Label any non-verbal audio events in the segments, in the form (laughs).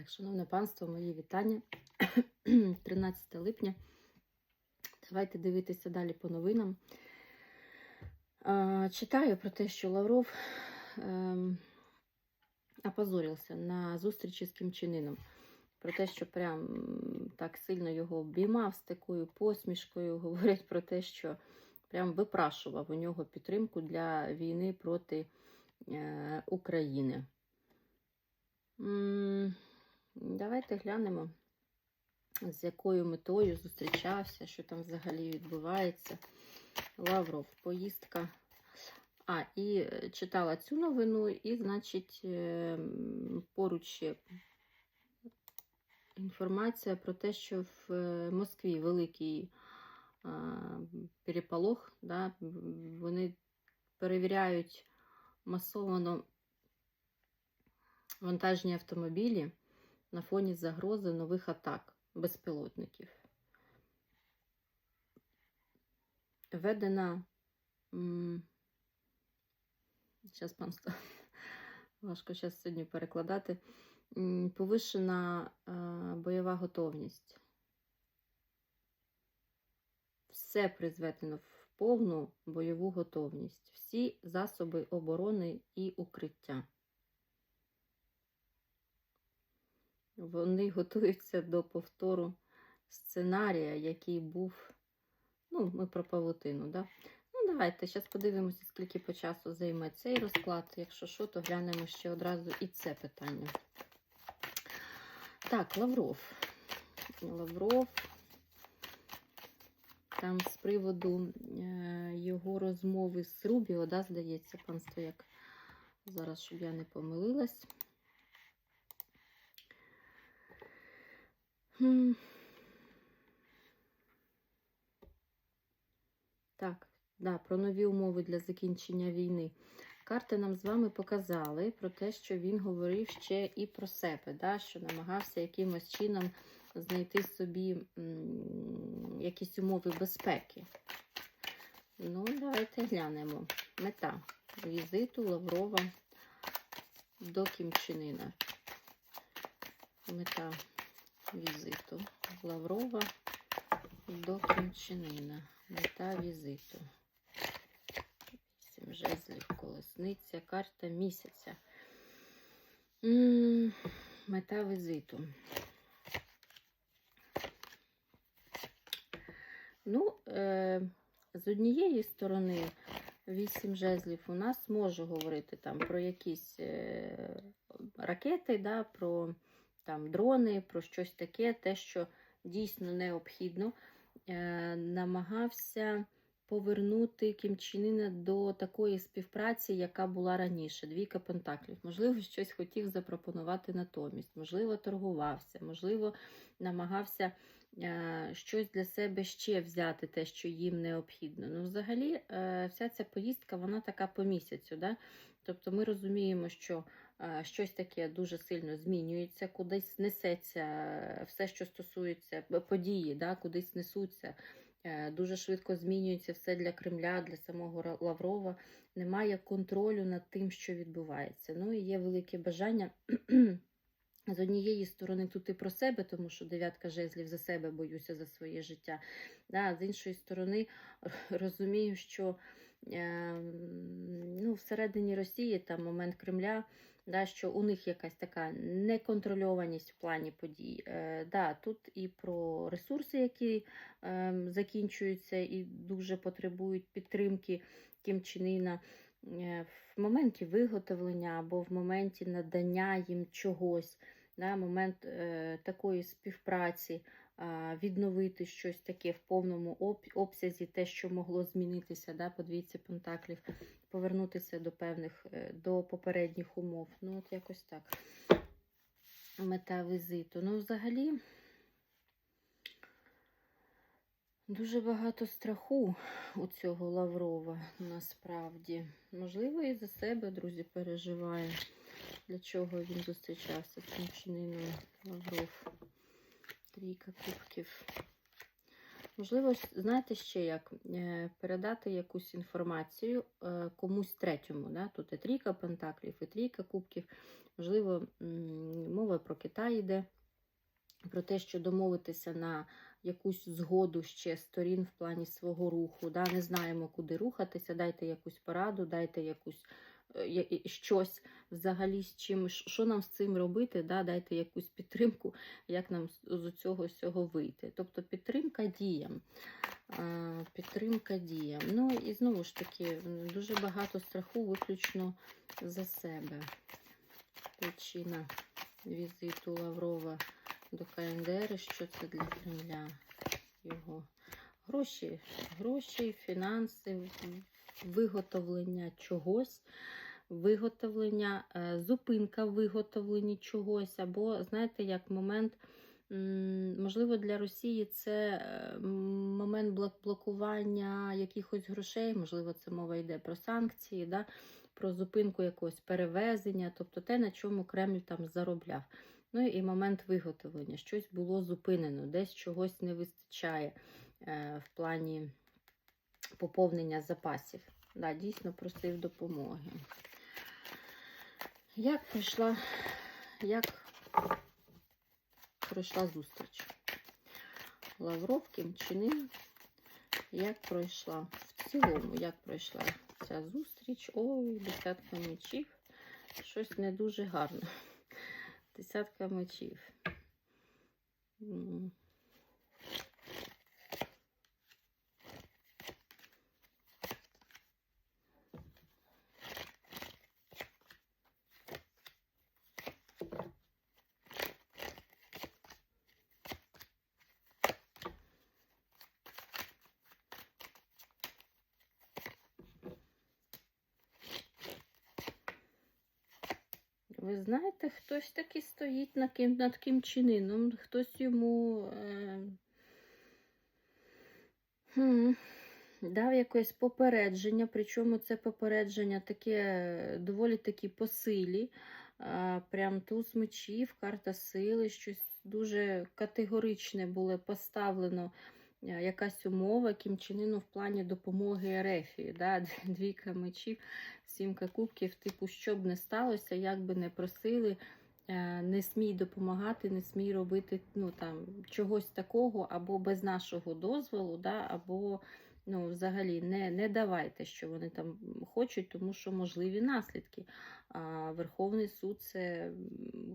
Так, шановне панство, мої вітання. (clears throat) 13 липня. Давайте дивитися далі по новинам. Читаю про те, що Лавров ем, опозорився на зустрічі з Кім Чен Про те, що прям так сильно його обіймав з такою посмішкою. (laughs) Говорять про те, що прям випрашував у нього підтримку для війни проти е, України. М, Давайте глянемо, з якою метою зустрічався, що там взагалі відбувається. Лавров, поїздка. А, і е, читала цю новину, і, значить, е, поруч інформація про те, що в е, Москві великий переполох, да, вони перевіряють масовано вантажні автомобілі на фоні загрози нових атак безпілотників. Введена. Зараз панство. (laughs) Важко зараз сьогодні перекладати. Повишена е, бойова готовність. Все призведено в повну бойову готовність. Всі засоби оборони і укриття. Вони готуються до повтору сценарія, який був. Ну, ми про павутину, да? Ну, давайте зараз подивимося, скільки по часу займе цей розклад. Якщо що, то глянемо ще одразу і це питання. Так, Лавров. Лавров. Там з приводу е, його розмови з Рубіо, да, здається, панство, як зараз, щоб я не помилилась. Так, да, про нові умови для закінчення війни. Карти нам з вами показали про те, що він говорив ще і про себе, да, що намагався якимось чином знайти собі м, якісь умови безпеки. Ну, давайте глянемо. Мета візиту Лаврова до Кімчинина. Мета візиту Лаврова до Кімчинина. Мета візиту. Вісім жезлів, колесниця, карта місяця. Мета візиту. Ну, е, з однієї сторони, вісім жезлів у нас може говорити там про якісь е, ракети, да, про там дрони, про щось таке, те, що дійсно необхідно. Е, намагався повернути Кімчинина до такої співпраці, яка була раніше. Двійка пентаклів. Можливо, щось хотів запропонувати натомість, можливо, торгувався, можливо, намагався е, щось для себе ще взяти, те, що їм необхідно. Ну, взагалі, е, вся ця поїздка, вона така по місяцю. Да? Тобто ми розуміємо, що щось таке дуже сильно змінюється, кудись несеться е, все, що стосується е, події, да? кудись несуться. Е, Дуже швидко змінюється все для Кремля, для самого Лаврова. Немає контролю над тим, що відбувається. Ну і є велике бажання (clears throat) з однієї сторони тут і про себе, тому що дев'ятка жезлів за себе боюся за своє життя. Да, з іншої сторони, (laughs) розумію, що е, ну, всередині Росії там момент Кремля, да, що у них якась така неконтрольованість в плані подій. Е, да, тут і про ресурси, які е, закінчуються і дуже потребують підтримки Кімчинина. Е, В моменті виготовлення або в моменті надання їм чогось, да, момент е, такої співпраці, відновити щось таке в повному об, обсязі, те, що могло змінитися, да, по двійці пентаклів, повернутися до певних, е, до попередніх умов. Ну, от якось так. Мета візиту. Ну, взагалі. Дуже багато страху у цього Лаврова насправді. Можливо, і за себе, друзі, переживає, для чого він зустрічався цим чининою Лавров. Трійка кубків. Можливо, знаєте ще як? Е, Передати якусь інформацію е, комусь третьому. Да? Тут і трійка пентаклів, і трійка кубків. Можливо, мова про Китай йде, про те, що домовитися на якусь згоду ще сторін в плані свого руху. Да? Не знаємо, куди рухатися, дайте якусь пораду, дайте якусь щось взагалі з чим, що нам з цим робити, да? дайте якусь підтримку, як нам з цього всього вийти. Тобто підтримка діям. Підтримка діям. Ну і знову ж таки, дуже багато страху виключно за себе. Причина візиту Лаврова до КНДР, що це для Кремля? Його гроші, гроші, фінанси, виготовлення чогось, виготовлення, е, зупинка в виготовленні чогось, або, знаєте, як момент, можливо, для Росії це е, момент блокування якихось грошей, можливо, це мова йде про санкції, да? про зупинку якогось перевезення, тобто те, на чому Кремль там заробляв. Ну і момент виготовлення. Щось було зупинено, десь чогось не вистачає е, в плані поповнення запасів. Да, дійсно просив допомоги. Як пройшла, як пройшла зустріч? Лавров, Кім Чен Ін, як пройшла в цілому, як пройшла ця зустріч? Ой, десятка мечів. Щось не дуже гарно. Десятка мечів. М. Ви знаєте, хтось таки стоїть на ким, над Кім Чен Іном, хтось йому е, хм, дав якесь попередження, причому це попередження таке е, доволі таки по силі. А, прям туз мечів, карта сили, щось дуже категоричне було поставлено. Е, Якась умова Кім Чен Іну в плані допомоги Ерефії, да? (laughs) двійка мечів, сімка кубків, типу, що б не сталося, як би не просили, е, не смій допомагати, не смій робити ну, там, чогось такого, або без нашого дозволу, да? або ну, взагалі не, не давайте, що вони там хочуть, тому що можливі наслідки. А Верховний суд це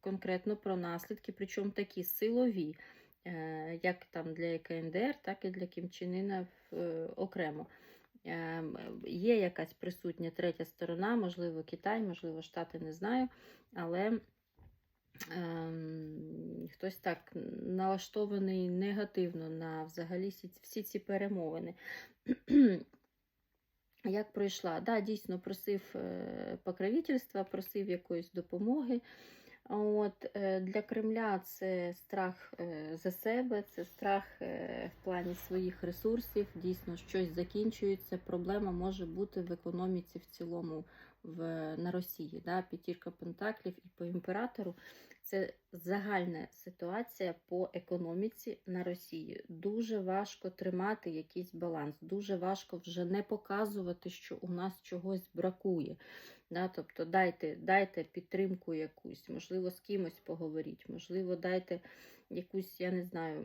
конкретно про наслідки, причому такі силові, як там для КНДР, так і для Кім Чен е, окремо. Ем, Є якась присутня третя сторона, можливо, Китай, можливо, Штати, не знаю, але ем, хтось так налаштований негативно на взагалі всі, ці перемовини. (clears throat) Як пройшла? Да, дійсно просив е, покровительства, просив якоїсь допомоги. От, е, Для Кремля це страх е, за себе, це страх е, в плані своїх ресурсів. Дійсно, щось закінчується. Проблема може бути в економіці в цілому в, на Росії. Да? П'ятірка Пентаклів і по імператору. Це загальна ситуація по економіці на Росії. Дуже важко тримати якийсь баланс, дуже важко вже не показувати, що у нас чогось бракує. Да, тобто дайте, дайте підтримку якусь, можливо, з кимось поговоріть, можливо, дайте якусь, я не знаю.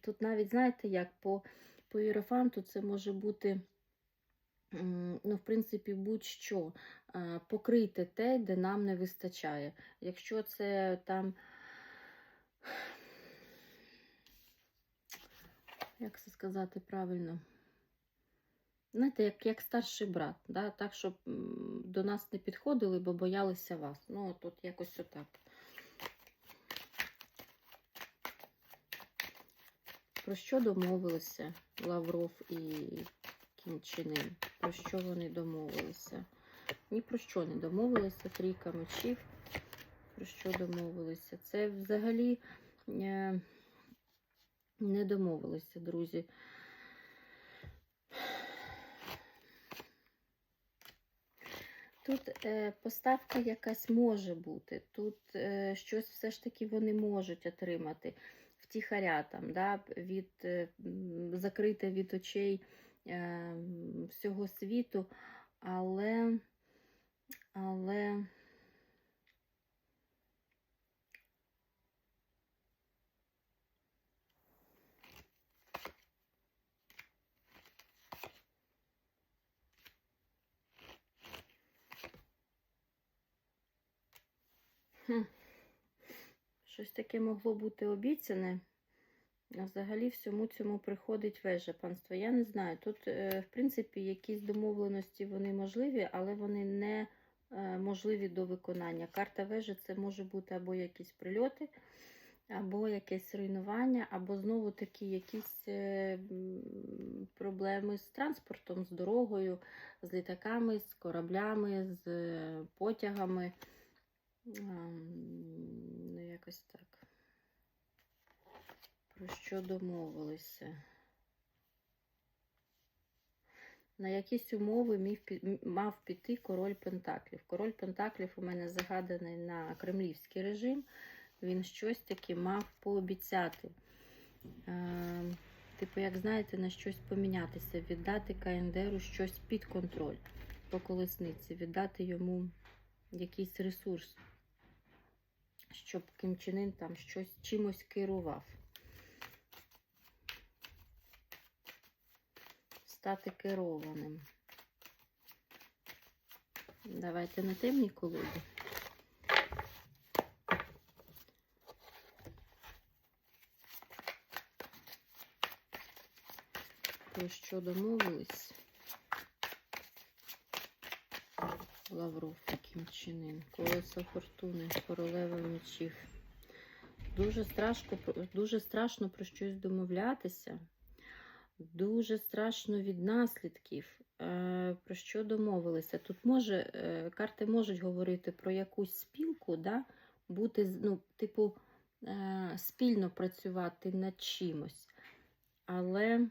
Тут навіть, знаєте, як по, по іерофанту це може бути, ну, в принципі, будь-що. Покрити те, де нам не вистачає. Якщо це там. Як це сказати правильно? Знаєте, як, як старший брат, да? так, щоб до нас не підходили, бо боялися вас. Ну, от якось отак. Про що домовилися Лавров і Ын? Про що вони домовилися? Ні про що не домовилися, трійка мечів. Про що домовилися? Це взагалі е, не домовилися, друзі. Тут е, поставка якась може бути, тут е, щось все ж таки вони можуть отримати втіхаря там, да, від, е, закрите від очей Ем, всього світу, але, але Хм. щось таке могло бути обіцяне. Взагалі всьому цьому приходить вежа панство. Я не знаю. Тут, е, в принципі, якісь домовленості вони можливі, але вони не е, можливі до виконання. Карта вежі це може бути або якісь прильоти, або якесь руйнування, або знову таки якісь е, проблеми з транспортом, з дорогою, з літаками, з кораблями, з потягами. Ем, Ну, якось так. Про що домовилися? На якісь умови мав піти король Пентаклів. Король Пентаклів у мене загаданий на кремлівський режим. Він щось таки мав пообіцяти. Е, типу, як знаєте, на щось помінятися, віддати КНДРу щось під контроль по колесниці, віддати йому якийсь ресурс, щоб Ким Чен там щось чимось керував. Стати керованим. Давайте на темній колоді. Про що домовились? Лавров Чен Ын. Колесо фортуни, королева мечів. Дуже страшно, дуже страшно про щось домовлятися. Дуже страшно від наслідків. Е, про що домовилися? Тут може, е, карти можуть говорити про якусь спілку, да? бути, ну, типу, е, спільно працювати над чимось. Але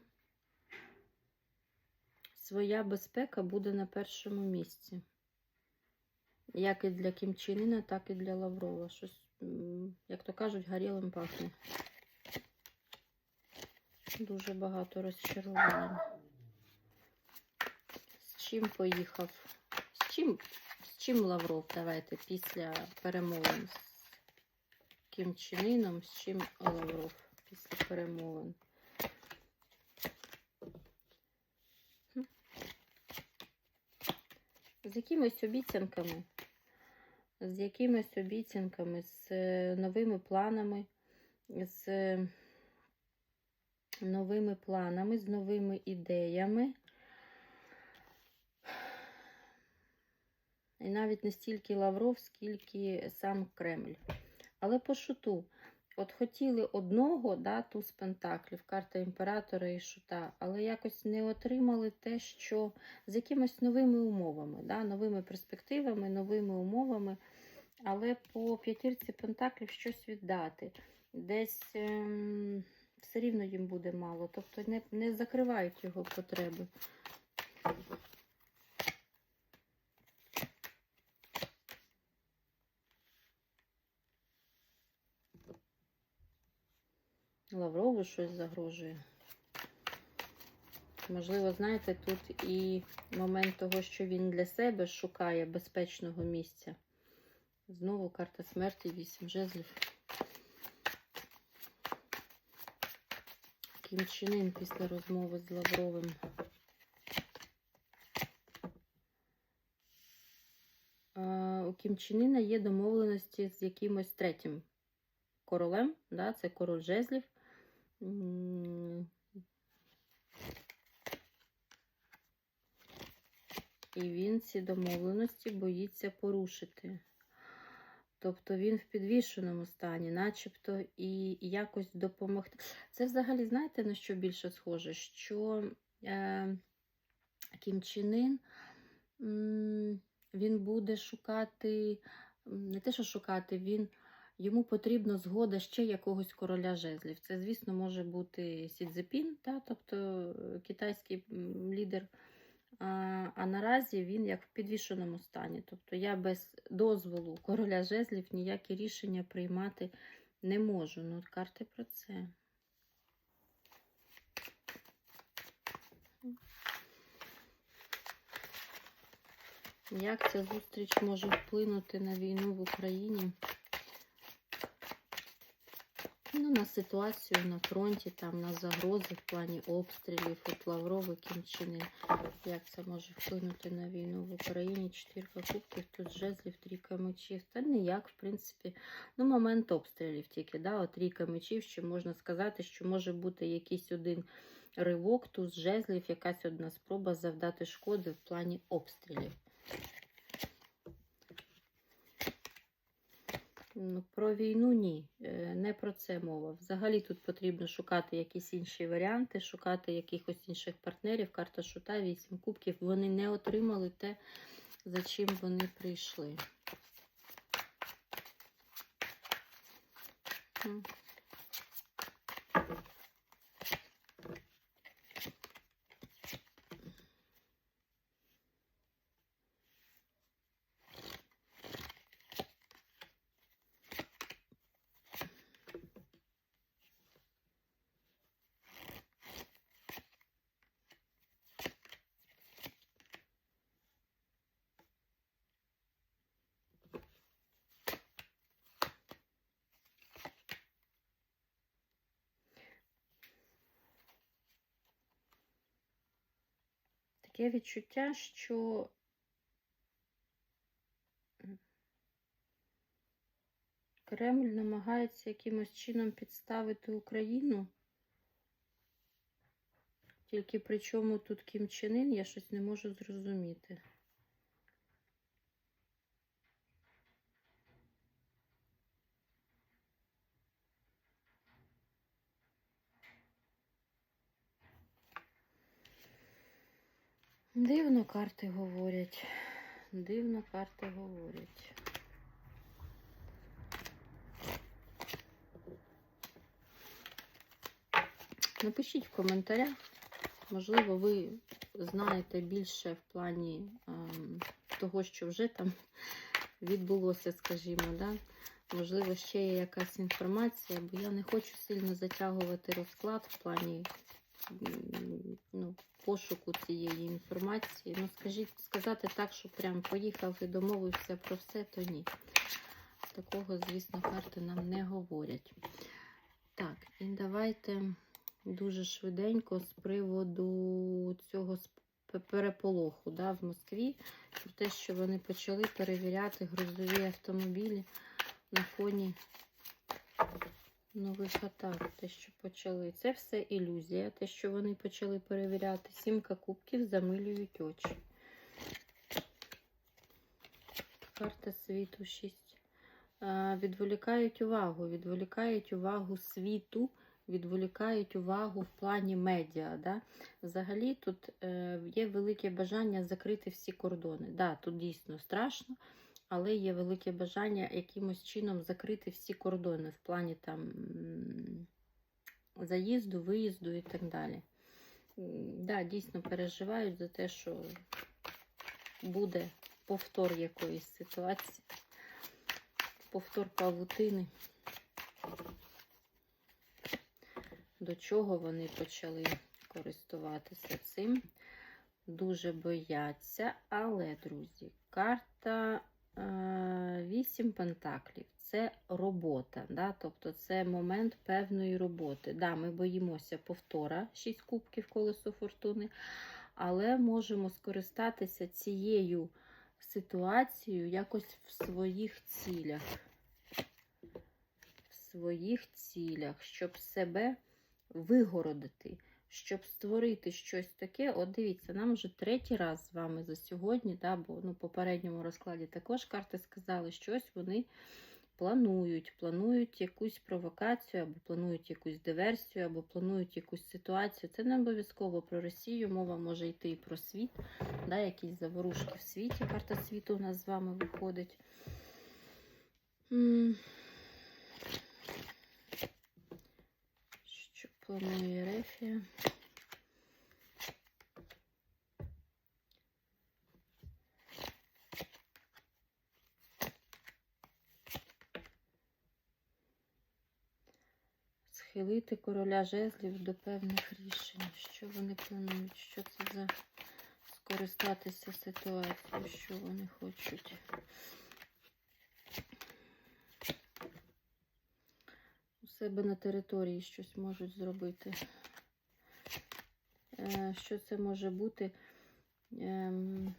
своя безпека буде на першому місці. Як і для Кім Чен Іна, так і для Лаврова. Щось, як то кажуть, горілим пахне. Дуже багато розчарувань. З чим поїхав? З чим, з чим Лавров? Давайте після перемовин з Чен Іном, з чим Лавров після перемовин? З якимись обіцянками. З якимись обіцянками, з е, новими планами, з новими планами, з новими ідеями. І навіть не стільки Лавров, скільки сам Кремль. Але по шуту. От хотіли одного, да, туз Пентаклів, карта імператора і шута, але якось не отримали те, що з якимись новими умовами, да, новими перспективами, новими умовами. Але по п'ятірці Пентаклів щось віддати. Десь ем, все рівно їм буде мало. Тобто не, не закривають його потреби. Лаврову щось загрожує. Можливо, знаєте, тут і момент того, що він для себе шукає безпечного місця. Знову карта смерті, вісім жезлів. Кім після розмови з Лавровим. У Кім Чен Іна є домовленості з якимось третім королем, да, це король жезлів. І він ці домовленості боїться порушити. Тобто він в підвішеному стані, начебто і якось допомогти. Це взагалі, знаєте, на що більше схоже? Що е, Кім Чен Ын, він буде шукати, не те, що шукати, він, йому потрібна згода ще якогось короля жезлів. Це, звісно, може бути Сі Цзепін, та, тобто е, китайський лідер. А, наразі він як в підвішеному стані. Тобто я без дозволу короля жезлів ніякі рішення приймати не можу. Ну, карти про це. Як ця зустріч може вплинути на війну в Україні? Ну, на ситуацію на фронті, там на загрози в плані обстрілів, от Лаврови, Кімчини. Як це може вплинути на війну в Україні? Чотирка кубків, тут жезлів, трійка мечів. Та ніяк, в принципі, ну, момент обстрілів тільки, да, от трійка мечів, що можна сказати, що може бути якийсь один ривок, туз жезлів, якась одна спроба завдати шкоди в плані обстрілів. Ну, Про війну ні, Е, не про це мова. Взагалі тут потрібно шукати якісь інші варіанти, шукати якихось інших партнерів. Карта Шута, 8 кубків. Вони не отримали те, за чим вони прийшли. Таке відчуття, що Кремль намагається якимось чином підставити Україну. Тільки при чому тут Кім Чен Ін, я щось не можу зрозуміти. Дивно карти говорять. Дивно карти говорять. Напишіть в коментарях. Можливо, ви знаєте більше в плані ем, того, що вже там відбулося, скажімо, да? Можливо, ще є якась інформація, бо я не хочу сильно затягувати розклад в плані ну, пошуку цієї інформації. Ну, скажіть, сказати так, що прям поїхав і домовився про все, то ні. Такого, звісно, карти нам не говорять. Так, і давайте дуже швиденько з приводу цього переполоху да, в Москві. Про те, що вони почали перевіряти грузові автомобілі на фоні нових атак. Те, що почали. Це все ілюзія. Те, що вони почали перевіряти. Сімка кубків замилюють очі. Карта світу 6. Відволікають увагу. Відволікають увагу світу відволікають увагу в плані медіа. Да? Взагалі тут е, є велике бажання закрити всі кордони. Да, Тут дійсно страшно, але є велике бажання якимось чином закрити всі кордони в плані там заїзду, виїзду і так далі. Да, дійсно переживають за те, що буде повтор якоїсь ситуації, повтор павутини до чого вони почали користуватися цим. Дуже бояться. Але, друзі, карта е, 8 пентаклів це робота. Да? Тобто це момент певної роботи. Да, Ми боїмося повтора 6 кубків колесо фортуни, але можемо скористатися цією ситуацією якось в своїх цілях. В своїх цілях, щоб себе вигородити, щоб створити щось таке. От дивіться, нам вже третій раз з вами за сьогодні, да, бо ну, попередньому розкладі також карти сказали, щось вони планують, планують якусь провокацію, або планують якусь диверсію, або планують якусь ситуацію. Це не обов'язково про Росію, мова може йти і про світ, да, якісь заворушки в світі. Карта світу у нас з вами виходить. Планує Рефія? Схилити короля жезлів до певних рішень. Що вони планують? Що це за скористатися ситуацією? Що вони хочуть? У себе на території щось можуть зробити. Е, Що це може бути? Ем,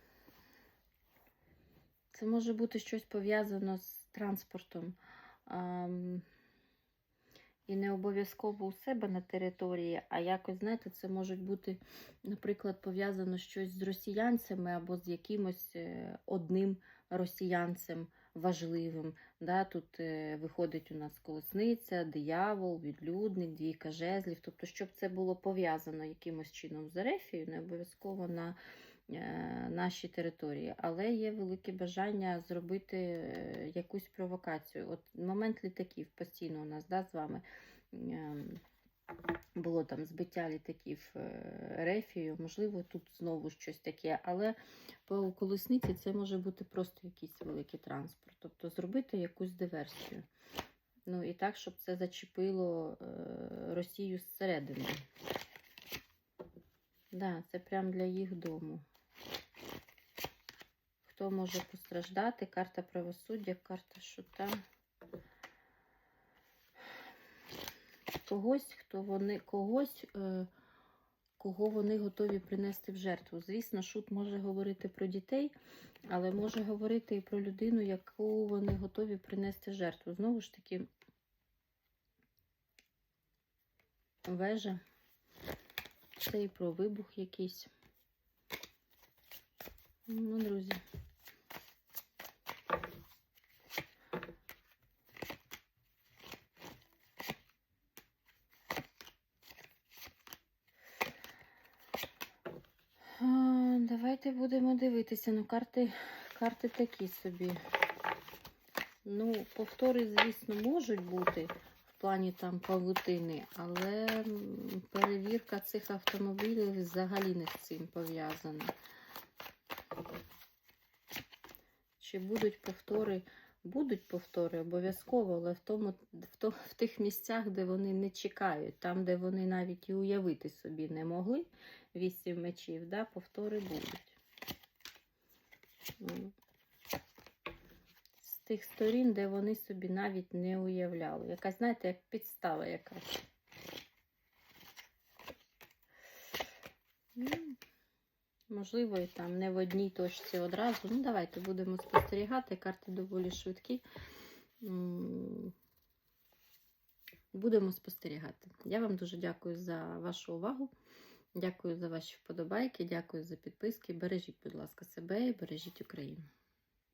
Це може бути щось пов'язано з транспортом. І не обов'язково у себе на території, а якось, знаєте, це можуть бути, наприклад, пов'язано щось з росіянцями або з якимось е, одним росіянцем важливим. Да? Тут е, виходить у нас колесниця, диявол, відлюдник, двійка жезлів. Тобто, щоб це було пов'язано якимось чином з Ерефією, не обов'язково на е, нашій території. Але є велике бажання зробити е, якусь провокацію. От момент літаків постійно у нас да, з вами. Було там збиття літаків е, Рефію, можливо, тут знову щось таке, але по колесниці це може бути просто якийсь великий транспорт, тобто зробити якусь диверсію. Ну і так, щоб це зачепило е, Росію зсередини. Да, це прям для їх дому. Хто може постраждати? Карта правосуддя, карта шута. Когось, хто вони, когось, е, кого вони готові принести в жертву. Звісно, шут може говорити про дітей, але може говорити і про людину, яку вони готові принести в жертву. Знову ж таки, вежа. Це і про вибух якийсь. Ну, друзі. А, Давайте будемо дивитися. Ну, карти, карти такі собі. Ну, повтори, звісно, можуть бути в плані там павутини, але перевірка цих автомобілів взагалі не з цим пов'язана. Чи будуть повтори? Будуть повтори обов'язково, але в, тому, в, то, в тих місцях, де вони не чекають, там, де вони навіть і уявити собі не могли, вісім мечів, да, повтори будуть. З тих сторін, де вони собі навіть не уявляли. Якась, знаєте, як підстава якась. Можливо, і там не в одній точці одразу. Ну, давайте будемо спостерігати. Карти доволі швидкі. Будемо спостерігати. Я вам дуже дякую за вашу увагу. Дякую за ваші вподобайки, дякую за підписки. Бережіть, будь ласка, себе і бережіть Україну.